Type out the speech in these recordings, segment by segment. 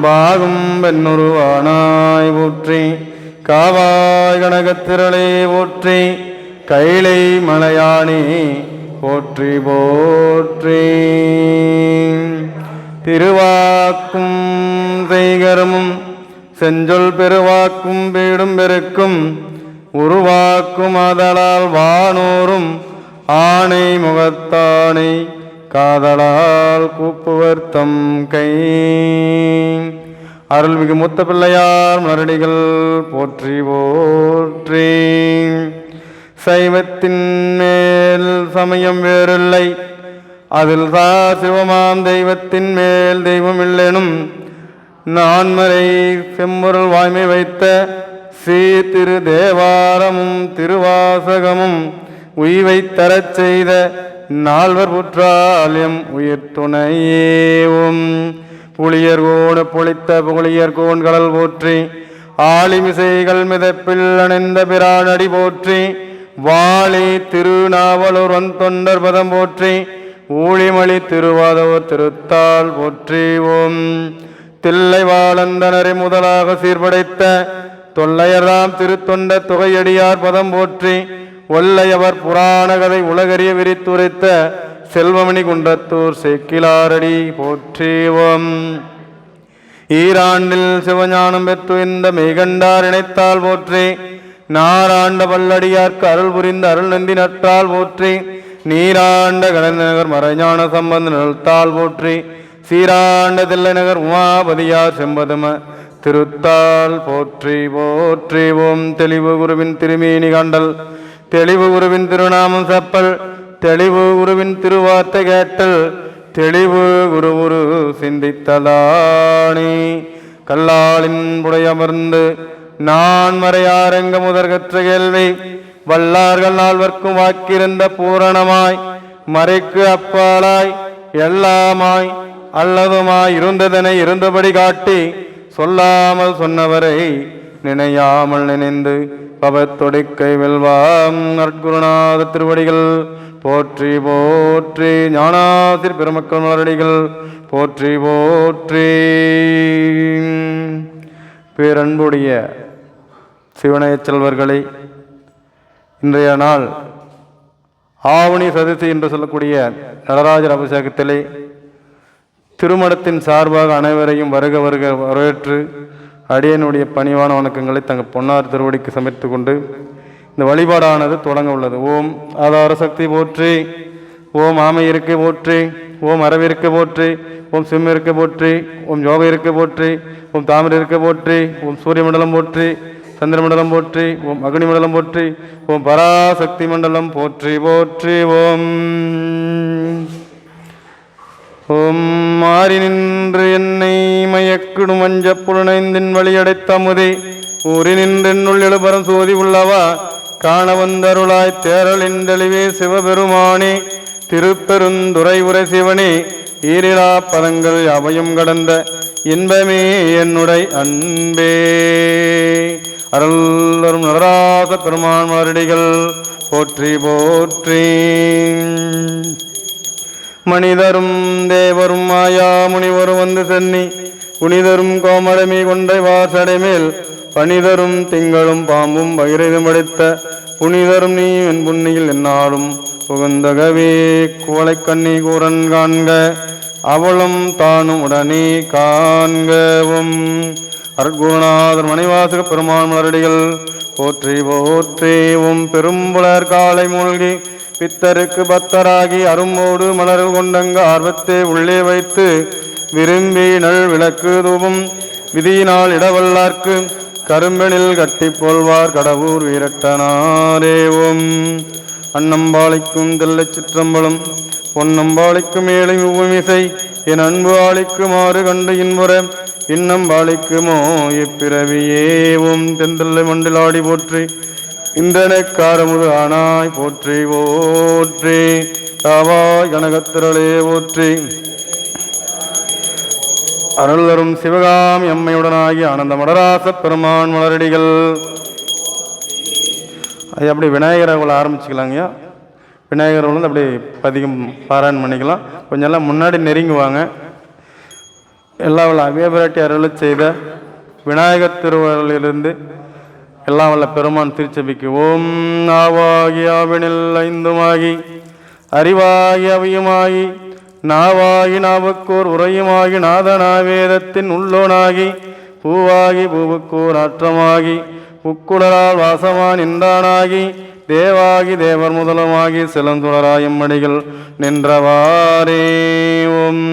பாகும் பெண்ணுருவானாய் ஊற்றி காவாய் கனகத்திரளே ஊற்றி கைலை மலையானே போற்றி போற்றி. திருவாக்கும் செய்கரமும் செஞ்சொல் பெருவாக்கும் பீடும் பெருக்கும் உருவாக்கும் அதலால் வானோரும் ஆணை முகத்தானை காதலால் கூப்புவர் தம் கை. அருள்மிகு மூத்த பிள்ளையார் மலரடிகள் போற்றி போற்றி. சைவத்தின் மேல் சமயம் வேறில்லை. அதில் தா சிவமாம் தெய்வத்தின் மேல் தெய்வம் இல்லெனும் நான்மறை செம்பொருள் வாய்மை வைத்த சீர்திரு தேவாரமும் திருவாசகமும் உய்வைத் தரச் செய்த நால்வர் புற்றாலியம் உயிர் துணையேவும். புளியர் கோடு பொழித்த புகழியர் கோண்கடல் போற்றி ஆளிமிசைகள் மிதப்பில் அணிந்த பிரானடி போற்றி வாழி திருநாவலூர் தொண்டர் பதம் போற்றி ஊழிமொழி திருவாதவர் திருத்தாள் போற்றி ஓம் தில்லை வாழந்தனரை முதலாக சீர்படைத்த தொல்லையராம் திருத்தொண்ட தொகையடியார் பதம் போற்றி ஒல்லையவர் புராண கதை உலகறிய விரித்துரைத்த செல்வமணி குன்றத்தூர் செக்கிலாரடி போற்றேவம். ஈராண்டில் சிவஞானம் பெற்று இந்த மெய்கண்டார் இணைத்தால் போற்றி நாராண்ட பல்லடியார்க்கு அருள் புரிந்த அருள் நந்தி நற்றால் போற்றி நீராண்ட கலைநகர் மறைஞான சம்பந்த நிறுத்தால் போற்றி சீராண்ட தில்லை நகர் உமாபதியார் செம்பதும திருத்தால் போற்றி போற்றி ஓம் தெளிவு குருவின் திருமேனி கண்டல் தெளிவு குருவின் திருநாமம் செப்பல் தெளிவு குருவின் திருவார்த்தை கேட்டல் தெளிவு குரு உரு சிந்தித்தலானி கல்லாளின் புடையமர்ந்து நான் மறையாரங்க முதற்கற்ற கேள்வி வல்லார்கள் நால்வர்க்கும் வாக்கிருந்த பூரணமாய் மறைக்கு அப்பாலாய் எல்லாமாய் அல்லதுமாய் இருந்ததனை இருந்தபடி காட்டி சொல்லாமல் சொன்னவரை நினையாமல் நினைந்து பவத்தொடுக்கை வெல்வாம். நற்குருநாத திருவடிகள் போற்றி போற்றி ஞானாசிர் பெருமக்கள் மலரடிகள் போற்றி போற்றி. பேரன்புடைய சிவனையச் செல்வர்களை இன்றைய நாள் ஆவணி சதுர்த்தி என்று சொல்லக்கூடிய நடராஜர் அபிஷேகத்திலே திருமணத்தின் சார்பாக அனைவரையும் வருக வருக வரவேற்று அடியனுடைய பணிவான வணக்கங்களை தங்கள் பொன்னார் திருவடிக்கு சமைத்து கொண்டு இந்த வழிபாடானது தொடங்க உள்ளது. ஓம் ஆதார சக்தி போற்றி ஓம் ஆமை இருக்க போற்றி ஓம் அரவிற்கு போற்றி ஓம் சிம்ம இருக்க போற்றி ஓம் யோக இருக்க போற்றி ஓம் தாமரை இருக்க போற்றி ஓம் சூரிய மண்டலம் போற்றி சந்திர மண்டலம் போற்றி ஓம் அக்னி மண்டலம் போற்றி ஓம் பராசக்தி மண்டலம் போற்றி போற்றி ஓம். ஓம் மாறி நின்று என்ன மயக்கிடும் மஞ்ச புலனைந்தின் வழியடைத்தமுதே ஊறி நின்றென்னுள் எழுபரம் சோதி உள்ளவா? காண வந்தருளாய் தேரலின் தெளிவே சிவபெருமானே. திருப்பெருந்துரை உரை சிவனே ஈரிலா பதங்கள் அவையும் கடந்த இன்பமே என்னுடைய அன்பே. அருள்வரும் நடராச பெருமான் மருடிகள் போற்றி போற்றி. மனிதரும் தேவரும் மாயா முனிவரும் வந்து சென்னி புனிதரும் கோமடமி கொண்டை வாசடைமேல் பனிதரும் திங்களும் பாம்பும் பகிரதும் படைத்த புனிதரும் நீ என் புண்ணியில் என்னாலும் புகுந்தகவே. குவளை கண்ணி கூறன் காண்க அவளும் தானும் உடனே காண்கவும். அருட்குருநாதர் மணிவாசக பெருமான் மலரடிகள் போற்றி போற்றி உம் பெரும்புலர் காலை மூழ்கி பித்தருக்கு பத்தராகி அரும்போடு மலர்கள் கொண்டங்க ஆர்வத்தை உள்ளே வைத்து விரும்பி நல் விளக்கு தூபம் விதியினால் இடவல்லார்க்கு கரும்பெனில் கட்டி போல்வார் கடவுர் வீரட்டனாரேவும். அன்னம்பாளிக்கும் தெல்லை சிற்றம்பலம் பொன்னம்பாளிக்கும் ஏழை உவமிசை என் அன்பு ஆளிக்குமாறு கண்டு இன்புற இன்னம் பாளிக்குமோ இப்பிறவியேவும் தெந்தல்லை மண்டிலாடி போற்றி இந்தனக்காரமுது ஆனாய் போற்றி ஓற்றி தாவாய் கனகத்திரளே போற்றி. அருளரும் சிவகாமி அம்மையுடனாகி ஆனந்த மடராச பெருமான் மலரடிகள். அது அப்படி விநாயகர் அவளை ஆரம்பிச்சுக்கலாங்கய்யா விநாயகர் வந்து அப்படி பதிகம் பாராயணம் பண்ணிக்கலாம். கொஞ்சம் எல்லாம் முன்னாடி நெருங்குவாங்க. எல்லா வல்ல அவியபிராட்டி அருளை செய்த விநாயகர் திருவருளிலிருந்து எல்லாம் வல்ல பெருமான் திருச்சபைக்கு ஓம் ஆவாகி ஆவினில் ஐந்துமாகி அறிவாகி அவியுமாகி நாவாகி நாவுக்கோர் உரையுமாகி நாதனாவேதத்தின் உள்ளோனாகி பூவாகி பூவுக்கோர் ஆற்றமாகி உக்குடலால் வாசமான் நின்றானாகி தேவாகி தேவர் முதலமாகி சிலந்துடராயும் மடிகள் நின்றவாரே ஓம்.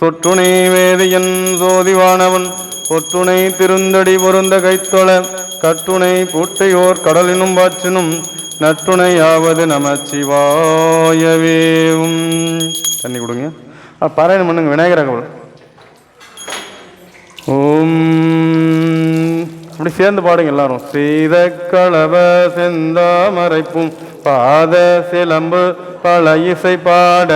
தொற்றுணை வேதியன் சோதிவானவன் ஒற்றுணை திருந்தடி பொருந்த கைத்தொழ கட்டுணை பூட்டையோர் கடலினும் பாற்றினும் நற்றுணையாவது நமச்சிவாயவேவும் தண்ணி கொடுங்க. ஆ பாராயணம் பண்ணுங்க விநாயகர் ஓம். அப்படி சேர்ந்து பாடுங்க எல்லாரும். சீத களவ செந்தாமரைப்பும் பாத சிலம்பு பல இசை பாட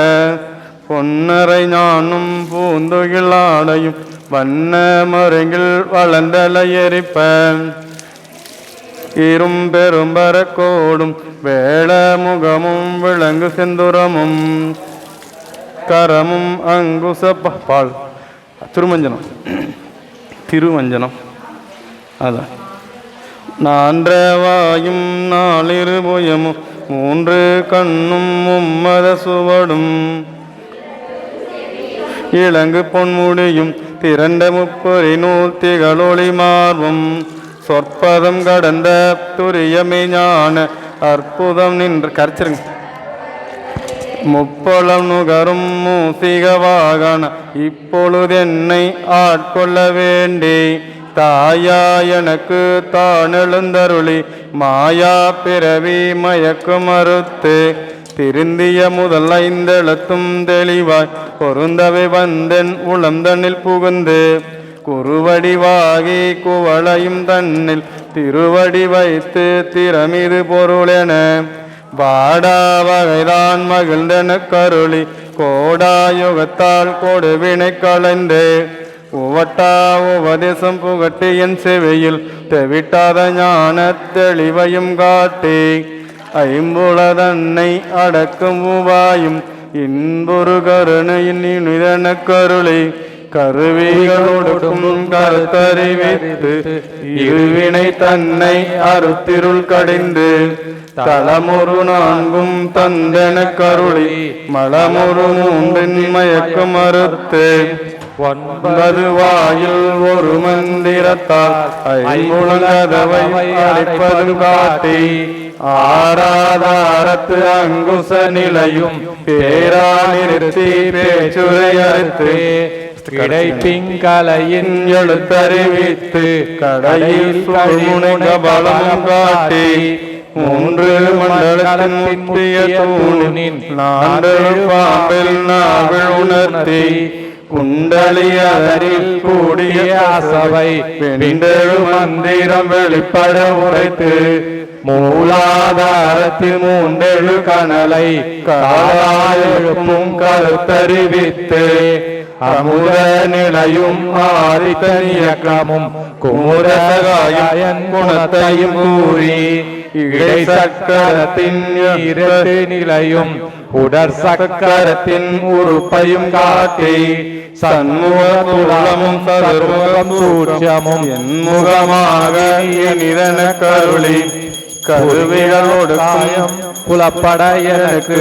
பொன்னரை ஞானும் பூந்துகில் ஆடையும் வண்ண மருங்கில் வளர்ந்தல எரிப்ப இரும் பெரும்பர கோடும் வேள முகமும் விலங்கு செந்துரமும் கரமும் அங்குச பால். திருமஞ்சனம். திருமஞ்சனம். அதான். நான்றவாயும் நாளிரு புயமும் மூன்று கண்ணும் மும்மத சுவடும். இளங்கு பொன்முடியும் திரண்ட முப்பொறி நூல் திகழொளி மார்பும். சொற்பதம் கடந்த துரியமே ஞான அற்புதம் நின்று கரைச்சிருங்க. முப்பளம் நுகரும் மூசிகவாகன இப்பொழுது என்னை ஆட்கொள்ள வேண்டி தாயா எனக்கு தான் எழுந்தருளி மாயா பிறவி மயக்கு மறுத்து திருந்திய முதல் ஐந்தெழுத்தும் தெளிவாய் பொருந்தவை வந்தென் உளந்தனில் புகுந்து குருவடிவாகி குவளையும் தன்னில் திருவடி வைத்து திறமிது பொருளென. வாடா வகைதான் மகிழ்ந்தன கருளி கோடாயுகத்தால் கொடுவினை களைந்து. உவட்டா உபதேசம் புகட்டி என் செவியில் தெவிட்டாத ஞான தெளிவையும் காட்டி. ஐம்புலதன்னை அடக்கும் உவாயும் இன்பொரு கருணையின் இனிதன கருளி கருவிகளோடும் கருத்தறிவித்து இருவினை தன்னை அறுத்திருள் கடிந்து தளமொரு நான்கும் தந்தன கருளி மலமுரு மூன்றின் மயக்கம் மறுத்து ஒன்பது வாயில் ஒரு மந்திரத்தால் ஐம்புலங்கதவை அழைப்பது காட்டி ஆராதாரத்து அங்குச நிலையும் பேரா நிறுத்தி பேச்சுரை அறுத்து கிடைப்பிங்கலையின் எழுத்தறிவித்து கடையில் பலம் காட்டி மூன்று மண்டலத்தின் முத்திய தூணின் நான்கு பாம்பில் நாவல் உணர்த்தி குண்டலியரில் கூடிய அசவை வெண்டெழு மந்திரம் வெளிப்பட உரைத்து மூலாதாரத்தில் மூண்டெழு கனலை காலாயெழுப்பும் கருத்தறிவித்து அமுத நிலையும் ஆதித்த இயக்கமும் குமுதகாயன் குணத்தையும் கூறி இடை சக்கரத்தின் இரண்டு நிலையும் உடற் சக்கரத்தின் உறுப்பையும் காட்டி சண்முகமும் சதுர்முகம் சூட்சமும் என்முகமாக இனிதன கருளி கருவிகளோடு காயம் புலப்பட எனக்கு.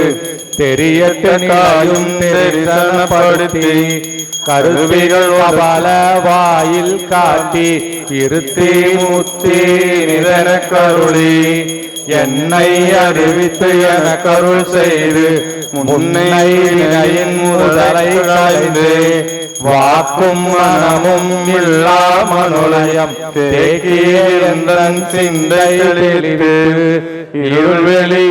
தெரியட்டு காயும் தரிசனப்படுத்தி கருவிகள் பல வாயில் காட்டி இருத்தி முத்தி நிதன கருளி. என்னை அறிவித்து என கருள் செய்து முன்னை முதலை களைந்து വാക്കും മണമും ഇല്ലാമനുളയം തേക്കിയ ചിന്തയിലിത് ഇരുൾവെളി